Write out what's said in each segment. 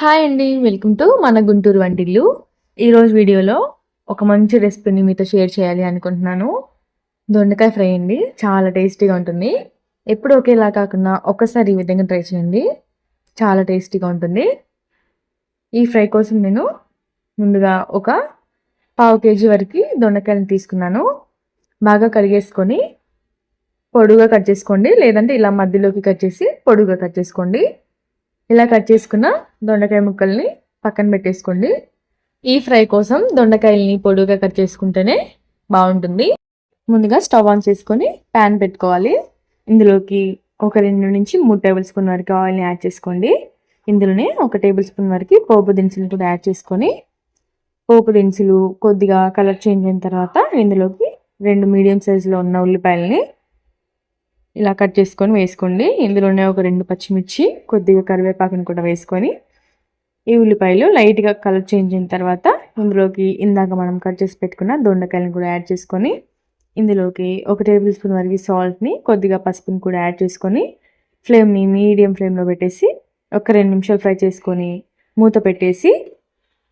Hi అండి welcome to మన గుంటూరు వంటిల్లు. ఈరోజు వీడియోలో ఒక మంచి రెసిపీని మీతో షేర్ చేయాలి అనుకుంటున్నాను. దొండకాయ ఫ్రై అండి చాలా టేస్టీగా ఉంటుంది. ఎప్పుడు ఒకేలా కాకుండా ఒకసారి ఈ విధంగా ట్రై చేయండి చాలా టేస్టీగా ఉంటుంది. ఈ ఫ్రై కోసం నేను ముందుగా ఒక పావు కేజీ వరకు దొండకాయలను తీసుకున్నాను. బాగా కడిగేసుకొని పొడుగా కట్ చేసుకోండి లేదంటే ఇలా మధ్యలోకి కట్ చేసి పొడుగా కట్ చేసుకోండి. ఇలా కట్ చేసుకున్న దొండకాయ ముక్కల్ని పక్కన పెట్టేసుకోండి. ఈ ఫ్రై కోసం దొండకాయల్ని పొడుగా కట్ చేసుకుంటేనే బాగుంటుంది. ముందుగా స్టవ్ ఆన్ చేసుకొని ప్యాన్ పెట్టుకోవాలి. ఇందులోకి ఒక రెండు నుంచి మూడు టేబుల్ స్పూన్ వరకు ఆయిల్ని యాడ్ చేసుకోండి. ఇందులోనే ఒక టేబుల్ స్పూన్ వరకు పోపు దినుసులు కూడా యాడ్ చేసుకొని పోపు దినుసులు కొద్దిగా కలర్ చేంజ్ అయిన తర్వాత ఇందులోకి రెండు మీడియం సైజులో ఉన్న ఉల్లిపాయలని ఇలా కట్ చేసుకొని వేసుకోండి. ఇందులోనే ఒక రెండు పచ్చిమిర్చి కొద్దిగా కరివేపాకుని కూడా వేసుకొని ఈ ఉల్లిపాయలు లైట్గా కలర్ చేంజ్ అయిన తర్వాత ఇందులోకి ఇందాక మనం కట్ చేసి పెట్టుకున్న దొండకాయలను కూడా యాడ్ చేసుకొని ఇందులోకి ఒక టేబుల్ స్పూన్ వరకు సాల్ట్ని కొద్దిగా పసుపుని కూడా యాడ్ చేసుకొని ఫ్లేమ్ని మీడియం ఫ్లేమ్లో పెట్టేసి ఒక రెండు నిమిషాలు ఫ్రై చేసుకొని మూత పెట్టేసి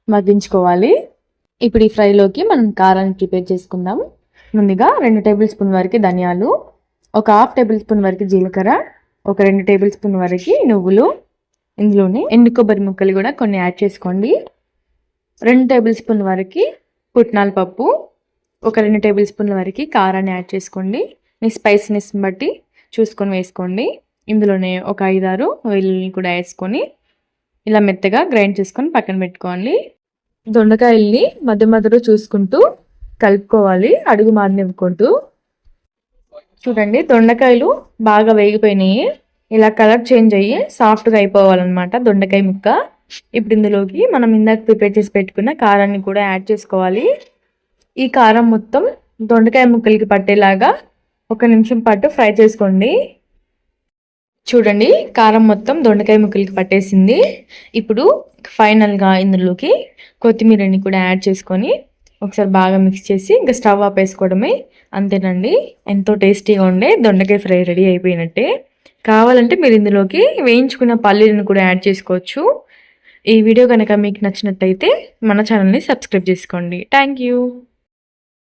మగ్గించుకోవాలి. ఇప్పుడు ఈ ఫ్రైలోకి మనం కారాన్ని ప్రిపేర్ చేసుకుందాం. ముందుగా రెండు టేబుల్ స్పూన్ వరకు ధనియాలు ఒక హాఫ్ టేబుల్ స్పూన్ వరకు జీలకర్ర ఒక రెండు టేబుల్ స్పూన్ వరకు నువ్వులు ఇందులోనే ఎండు కొబ్బరి ముక్కలు కూడా కొన్ని యాడ్ చేసుకోండి. రెండు టేబుల్ స్పూన్ వరకు పుట్నాల పప్పు ఒక రెండు టేబుల్ స్పూన్ల వరకు కారాన్ని యాడ్ చేసుకోండి. మీ స్పైసీనెస్ బట్టి చూసుకొని వేసుకోండి. ఇందులోనే ఒక ఐదారు వెల్లుల్ని కూడా వేసుకొని ఇలా మెత్తగా గ్రైండ్ చేసుకొని పక్కన పెట్టుకోండి దొండకాయల్ని మధ్య మధ్యలో చూసుకుంటూ కలుపుకోవాలి. అడుగు మారినివ్వకూడదు. చూడండి దొండకాయలు బాగా వేగిపోయినాయి. ఇలా కలర్ చేంజ్ అయ్యి సాఫ్ట్గా అయిపోవాలన్నమాట దొండకాయ ముక్క. ఇప్పుడు ఇందులోకి మనం ఇందాక ప్రిపేర్ చేసి పెట్టుకున్న కారాన్ని కూడా యాడ్ చేసుకోవాలి. ఈ కారం మొత్తం దొండకాయ ముక్కలకి పట్టేలాగా ఒక నిమిషం పాటు ఫ్రై చేసుకోండి. చూడండి కారం మొత్తం దొండకాయ ముక్కలకి పట్టేసింది. ఇప్పుడు ఫైనల్గా ఇందులోకి కొత్తిమీరని కూడా యాడ్ చేసుకొని ఒకసారి బాగా మిక్స్ చేసి ఇంకా స్టవ్ ఆపేసుకోవడమే. అంతేనండి. ఎంతో టేస్టీగా ఉండే దొండకాయ ఫ్రై రెడీ అయిపోయినట్టే. కావాలంటే మీరు ఇందులోకి వేయించుకున్న పల్లీలను కూడా యాడ్ చేసుకోవచ్చు. ఈ వీడియో కనుక మీకు నచ్చినట్టయితే మన ఛానల్ని సబ్స్క్రైబ్ చేసుకోండి. Thank you.